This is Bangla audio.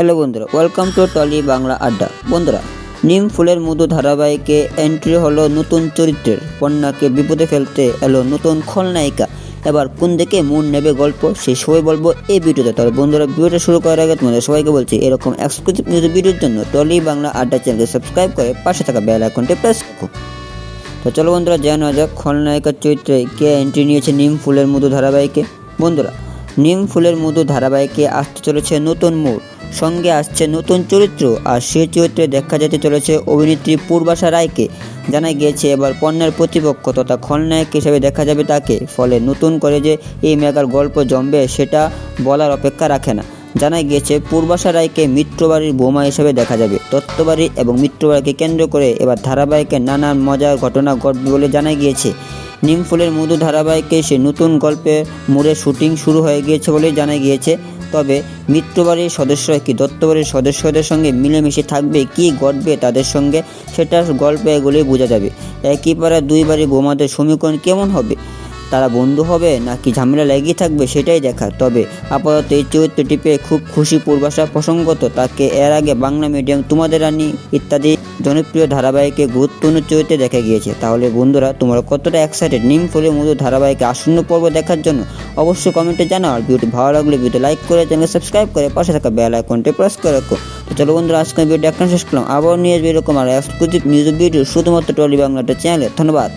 হ্যালো বন্ধুরা ওয়েলকাম টু টলি বাংলা আড্ডা বন্ধুরা, নিম ফুলের মধু ধারাবাহিকে এন্ট্রি হলো নতুন চরিত্রের কন্যাকে বিপদে ফেলতে এলো নতুন খলনায়িকা। এবার কোন দিকে মন নেবে গল্প সেই সবাই বলব এই ভিডিওতে। তাহলে বন্ধুরা, ভিডিওটা শুরু করার আগে তোমাদের সবাইকে বলছি, এরকম এক্সক্লুসিভ নিউজ ভিডিওর জন্য টলি বাংলা আড্ডা চ্যানেলকে সাবস্ক্রাইব করে পাশে থাকা বেল আইকনটি প্রেস তো চলো বন্ধুরা, জানা যাক খলনায়িকার চরিত্রে কে এন্ট্রি নিয়েছে নিম ফুলের মধু ধারাবাহিকে। বন্ধুরা, নিম ফুলের মধু ধারাবাহিকে আসতে চলেছে নতুন মোড়। সঙ্গে আসছে নতুন চরিত্র আর সেই চরিত্রে দেখা যেতে চলেছে অভিনেত্রী পূর্বাশা রায়কে। জানা গিয়েছে এবার পণ্যের প্রতিপক্ষ তথা খলনায়ক হিসেবে দেখা যাবে তাকে। ফলে নতুন করে যে এই মেগার গল্প জমবে সেটা বলার অপেক্ষা রাখে না। জানা গিয়েছে পূর্বাশা রায়কে মিত্রবাড়ির বোমা হিসেবে দেখা যাবে। তত্ত্ববাড়ি এবং মিত্রবাড়িকে কেন্দ্র করে এবার ধারাবাহিকে নানান মজার ঘটনা ঘটবে বলে জানা গিয়েছে। নিম ফুলের মধু ধারাবাহিকে সে নতুন গল্পে মোড়ে শুটিং শুরু হয়ে গিয়েছে বলেই জানা গিয়েছে। তবে মিত্রবাড়ির সদস্যরা কি? দত্তবাড়ির সদস্যদের সঙ্গে মিলেমিশে থাকবে, কি ঘটবে তাদের সঙ্গে সেটা গল্পে এগুলোই বোঝা যাবে। একই পাড়ায় দুই বাড়ি বোমাদের সমীকরণ কেমন হবে? তারা বন্ধু হবে নাকি ঝামেলা লেগেই থাকবে সেটাই দেখার। তবে আপাতত এই চরিত্রটি পেয়ে খুব খুশি পূর্বাশা প্রসঙ্গত, তাকে এর আগে বাংলা মিডিয়াম তোমাদের রানী ইত্যাদি জনপ্রিয় ধারাবাহিকে গুরুত্বপূর্ণ চরিত্রে দেখা গিয়েছে। তাহলে বন্ধুরা, তোমরা কতটা এক্সাইটেড নিম ফুলের মধু ধারাবাহিকে আসন্ন পর্ব দেখার জন্য অবশ্যই কমেন্টে জানাও। আর ভিডিওটি ভালো লাগলে ভিডিও লাইক করে চ্যানেল সাবস্ক্রাইব করে পাশে থাকা বেল আইকনটি প্রেস করে রাখো। তো চলো বন্ধুরা, আজকে ভিডিও একটা শেষ করলাম। আবার নিয়ে আসবে এরকম আর এক্সক্লুসিভ নিউজ ভিডিও শুধুমাত্র টলি বাংলাটা চ্যানেলে ধন্যবাদ।